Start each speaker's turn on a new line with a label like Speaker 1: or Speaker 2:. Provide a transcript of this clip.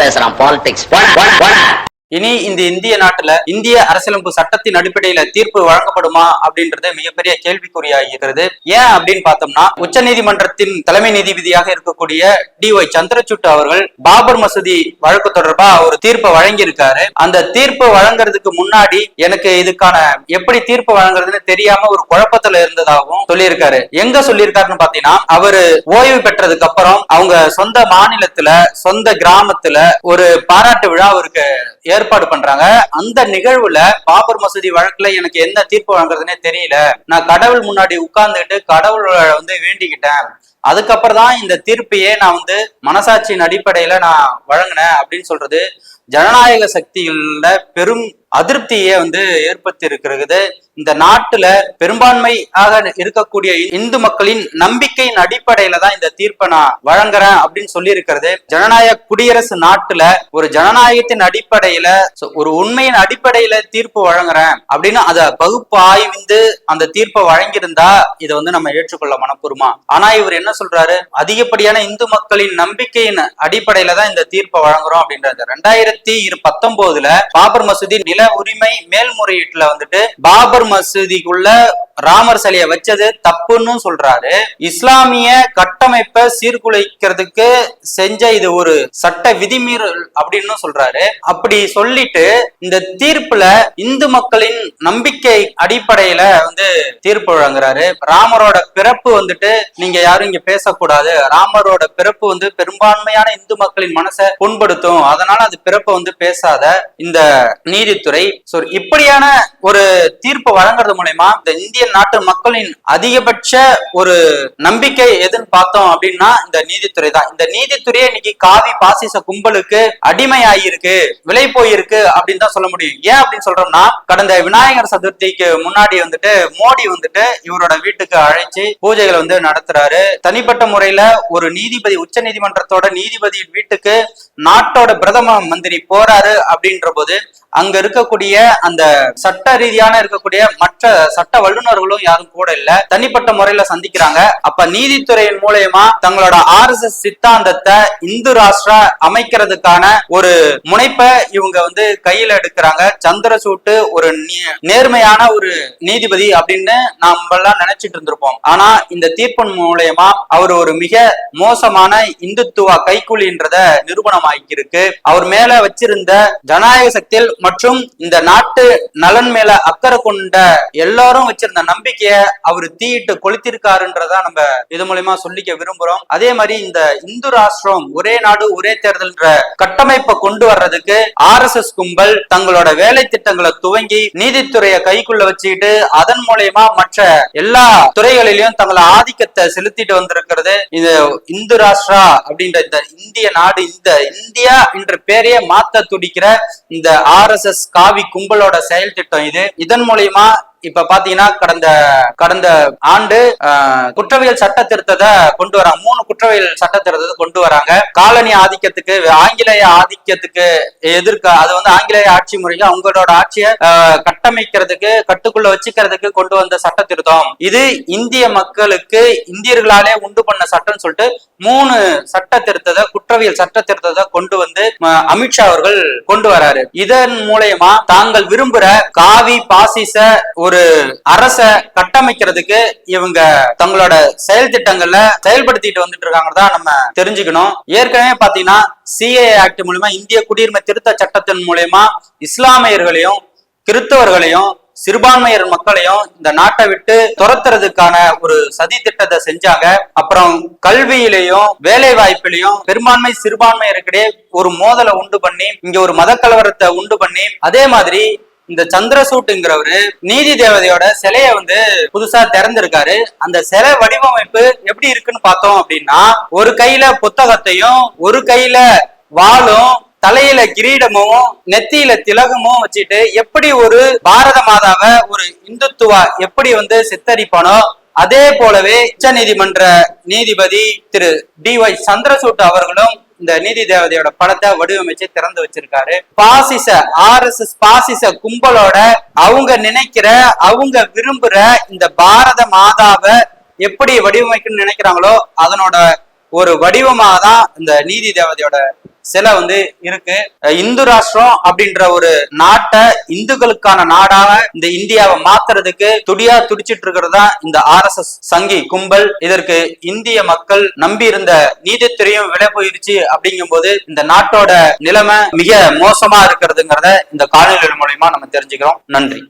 Speaker 1: பேசுறான் பாலிடிக்ஸ் போடா போடா போடா.
Speaker 2: இனி இந்த இந்திய நாட்டுல இந்திய அரசியலமைப்பு சட்டத்தின் அடிப்படையில தீர்ப்பு வழங்கப்படுமா அப்படின்றது மிகப்பெரிய கேள்விக்குறியாக இருக்கிறது ஏன் அப்படின்னு பார்த்தோம்னா உச்ச நீதிமன்றத்தின் தலைமை நீதிபதியாக இருக்கக்கூடிய டி ஒய் சந்திரசூட் அவர்கள் பாபர் மசூதி வழக்கு தொடர்பா ஒரு தீர்ப்பை வழங்கியிருக்காரு. அந்த தீர்ப்பு வழங்குறதுக்கு முன்னாடி எனக்கு இதுக்கான எப்படி தீர்ப்பு வழங்குறதுன்னு தெரியாம ஒரு குழப்பத்துல இருந்ததாகவும் சொல்லியிருக்காரு. எங்க சொல்லியிருக்காருன்னு பாத்தீங்கன்னா அவரு ஓய்வு பெற்றதுக்கு அப்புறம் அவங்க சொந்த மாநிலத்துல சொந்த கிராமத்துல ஒரு பாராட்டு விழா அவருக்கு ஏற்பாடு பண்றாங்க. அந்த நிகழ்வுல பாபர் மசூதி வழக்குல எனக்கு என்ன தீர்ப்பு வழங்குறதுனே தெரியல. நான் கடவுள் முன்னாடி உட்கார்ந்துட்டு கடவுள் வந்து வேண்டிக்கிட்டேன். அதுக்கப்புறம் தான் இந்த தீர்ப்பையே நான் வந்து மனசாட்சியின் அடிப்படையில நான் வழங்கினேன் அப்படின்னு சொல்றது. ஜனநாயக சக்திகள பெரும் அதிருப்தியை வந்து ஏற்படுத்தி இருக்கிறது இந்த நாட்டுல பெரும்பான்மையாக இருக்கக்கூடிய இந்து மக்களின் நம்பிக்கையின் அடிப்படையில தான் இந்த தீர்ப்பை நான் வழங்குறேன் அப்படின்னு சொல்லி இருக்கிறது ஜனநாயக குடியரசு நாட்டுல ஒரு ஜனநாயகத்தின் அடிப்படையில ஒரு உண்மையின் அடிப்படையில தீர்ப்பு வழங்குறேன் அப்படின்னு அதை பகுப்பு அந்த தீர்ப்பை வழங்கியிருந்தா இதை வந்து நம்ம ஏற்றுக்கொள்ள மனப்பூர்வமா ஆனா இவர் என்ன சொல்றாரு? அதிகப்படியான இந்து மக்களின் நம்பிக்கையின் அடிப்படையில தான் இந்த தீர்ப்பை வழங்குறோம் அப்படின்றது ரெண்டாயிரத்தி இரு பத்தொன்பதுல பாபர் மசூதி நில உரிமை மேல்முறையீட்டுல வந்துட்டு பாபர் மசூதிக்குள்ள ராமர் சிலையை வச்சது தப்புன்னு சொல்றாரு. இஸ்லாமிய கட்டமைப்பை சீர்குலைக்கிறதுக்கு செஞ்ச இது ஒரு சட்ட விதிமீறல் அப்படின்னு சொல்றாரு. அப்படி சொல்லிட்டு இந்த தீர்ப்புல இந்து மக்களின் நம்பிக்கை அடிப்படையில வந்து தீர்ப்பு வழங்குறாரு. ராமரோட பிறப்பு வந்துட்டு நீங்க யாரும் இங்க பேசக்கூடாது. ராமரோட பிறப்பு வந்து பெரும்பான்மையான இந்து மக்களின் மனசை புண்படுத்தும். அதனால அது பிறப்பை வந்து பேசாத இந்த நீதித்துறை. இப்படியான ஒரு தீர்ப்பு வழங்குறது மூலயமா இந்த இந்திய நாட்டு மக்களின் அதிகபட்ச ஒரு நம்பிக்கை எதுன்னு பார்த்தோம் அப்படின்னா இந்த நீதித்துறை தான். இந்த நீதித்துறையே இன்னைக்கு காவி பாசிச கும்பலுக்கு அடிமை ஆகியிருக்கு விலை போயிருக்கு அப்படின்னு தான் சொல்ல முடியும். ஏன் அப்படின்னு சொல்றோம்னா கடந்த விநாயகர் சதுர்த்திக்கு முன்னாடி வந்துட்டு மோடி வந்துட்டு இவரோட வீட்டுக்கு அழைச்சு பூஜைகளை வந்து நடத்துறாரு. தனிப்பட்ட முறையில ஒரு நீதிபதி உச்ச நீதிமன்றத்தோட நீதிபதி வீட்டுக்கு நாட்டோட பிரதம மந்திரி போறாரு அப்படின்ற போது அங்க இருக்கக்கூடிய அந்த சட்ட ரீதியான இருக்கக்கூடிய மற்ற சட்ட வல்லுநர் வல்லுநர்களும் யாரும் கூட இல்ல. தனிப்பட்ட முறையில சந்திக்கிறாங்க. அப்ப நீதித்துறையின் மூலயமா தங்களோட ஆர் எஸ் எஸ் சித்தாந்தத்தை இந்து ராஷ்டிரா அமைக்கிறதுக்கான ஒரு முனைப்பை இவங்க வந்து கையில எடுக்கிறாங்க. சந்திரசூட்டு ஒரு நேர்மையான ஒரு நீதிபதி அப்படின்னு நாம எல்லாம் நினைச்சிட்டு இருந்திருப்போம். ஆனா இந்த தீர்ப்பின் மூலயமா அவர் ஒரு மிக மோசமான இந்துத்துவ கைக்கூலின்றத நிரூபணமாக்கியிருக்கு. அவர் மேல வச்சிருந்த ஜனநாயக சக்தியில் மற்றும் இந்த நாட்டு நலன் மேல அக்கறை கொண்ட எல்லாரும் வச்சிருந்த நம்பிக்கைய அவர் தீயிட்டு கொளுத்திருக்காருன்றதா நம்ம இது மூலயமா சொல்லிக்க விரும்புறோம். அதே மாதிரி இந்த இந்து ராஷ்டிரம் ஒரே நாடு ஒரே தேர்தல்ன்ற கட்டமைப்பை கொண்டு வர்றதுக்கு ஆர் எஸ் எஸ் கும்பல் தங்களோட வேலை திட்டங்களை துவங்கி நீதித்துறையை கைக்குள்ள வச்சுக்கிட்டு அதன் மூலயமா மற்ற எல்லா துறைகளிலும் தங்களை ஆதிக்கத்தை செலுத்திட்டு வந்திருக்கிறது. இது இந்து ராஷ்டிரா அப்படின்ற இந்த இந்திய நாடு இந்த இந்தியா என்ற பேரையே மாத்த துடிக்கிற இந்த ஆர் எஸ் எஸ் காவி கும்பலோட செயல் திட்டம் இது. இதன் மூலயமா இப்ப பாத்தீங்கன்னா கடந்த கடந்த ஆண்டு குற்றவியல் சட்ட திருத்தத்தை கொண்டு வராங்க. மூணு குற்றவியல் சட்ட திருத்தத்தை கொண்டு வராங்க. காலனி ஆதிக்கத்துக்கு ஆங்கிலேய ஆதிக்கத்துக்கு எதிர்க்க அது வந்து ஆங்கிலேய ஆட்சி முறைக்கு அவங்களோட ஆட்சியை கட்டமைக்கிறதுக்கு கட்டுக்குள்ள வச்சுக்கிறதுக்கு கொண்டு வந்த சட்ட திருத்தம். இது இந்திய மக்களுக்கு இந்தியர்களாலே உண்டு பண்ண சட்டம்னு சொல்லிட்டு மூணு சட்ட திருத்தத்தை குற்றவியல் சட்ட திருத்தத்தை கொண்டு வந்து அமித்ஷா அவர்கள் கொண்டு வராரு. இதன் மூலயமா தாங்கள் விரும்புற காவி பாசிச ஒரு ஒரு அரச கட்டமைக்கிறதுக்கு இவங்க தங்களோட செயல் திட்டங்கள்ல செயல்படுத்திட்டு வந்துட்டு இருக்காங்க நம்ம தெரிஞ்சுக்கணும். ஏற்கனவே பாத்தீங்கன்னா சிஏ ஆக்ட் மூலயமா இந்திய குடியுரிமை திருத்த சட்டத்தின் மூலயமா இஸ்லாமியர்களையும் கிறிஸ்தவர்களையும் சிறுபான்மையர் மக்களையும் இந்த நாட்டை விட்டு துரத்துறதுக்கான ஒரு சதி திட்டத்தை செஞ்சாங்க. அப்புறம் கல்வியிலையும் வேலை வாய்ப்பிலையும் பெரும்பான்மை சிறுபான்மையருக்கிடையே ஒரு மோதலை உண்டு பண்ணி இங்க ஒரு மத கலவரத்தை உண்டு பண்ணி அதே மாதிரி இந்த சந்திரசூட்டுங்கிறவரு நீதி தேவதையோட சிலைய வந்து புதுசா திறந்திருக்காரு. அந்த சிலை வடிவமைப்பு எப்படி இருக்குன்னு பார்த்தோம் அப்படின்னா ஒரு கையில புத்தகத்தையும் ஒரு கையில வாளும் தலையில கிரீடமும் நெத்தியில திலகமும் வச்சுட்டு எப்படி ஒரு பாரத மாதாவை ஒரு இந்துத்துவா எப்படி வந்து சித்தரிப்பானோ அதே போலவே உச்ச நீதிமன்ற நீதிபதி திரு டி ஒய் சந்திரசூட் அவர்களும் இந்த நீதி தேவதையோட படத்தை வடிவமைச்சு திறந்து வச்சிருக்காரு. பாசிச ஆர் எஸ் எஸ் பாசிச கும்பலோட அவங்க நினைக்கிற அவங்க விரும்புற இந்த பாரத மாதாவை எப்படி வடிவமைக்கணும்னு நினைக்கிறாங்களோ அதனோட ஒரு வடிவமாக தான் இந்த நீதி தேவதையோட சில வந்து இருக்கு. இந்து ராஷ்டிரம் அப்படின்ற ஒரு நாட்டை இந்துக்களுக்கான நாடாக இந்த இந்தியாவை மாத்துறதுக்கு துடியா துடிச்சிட்டு இருக்கிறதா தான் இந்த ஆர் எஸ் எஸ் சங்கி கும்பல். இதற்கு இந்திய மக்கள் நம்பி இருந்த நீதித்துறையும் விலை போயிருச்சு அப்படிங்கும்போது இந்த நாட்டோட நிலைமை மிக மோசமா இருக்கிறதுங்கிறத இந்த காணொலி மூலயமா நம்ம தெரிஞ்சுக்கிறோம். நன்றி.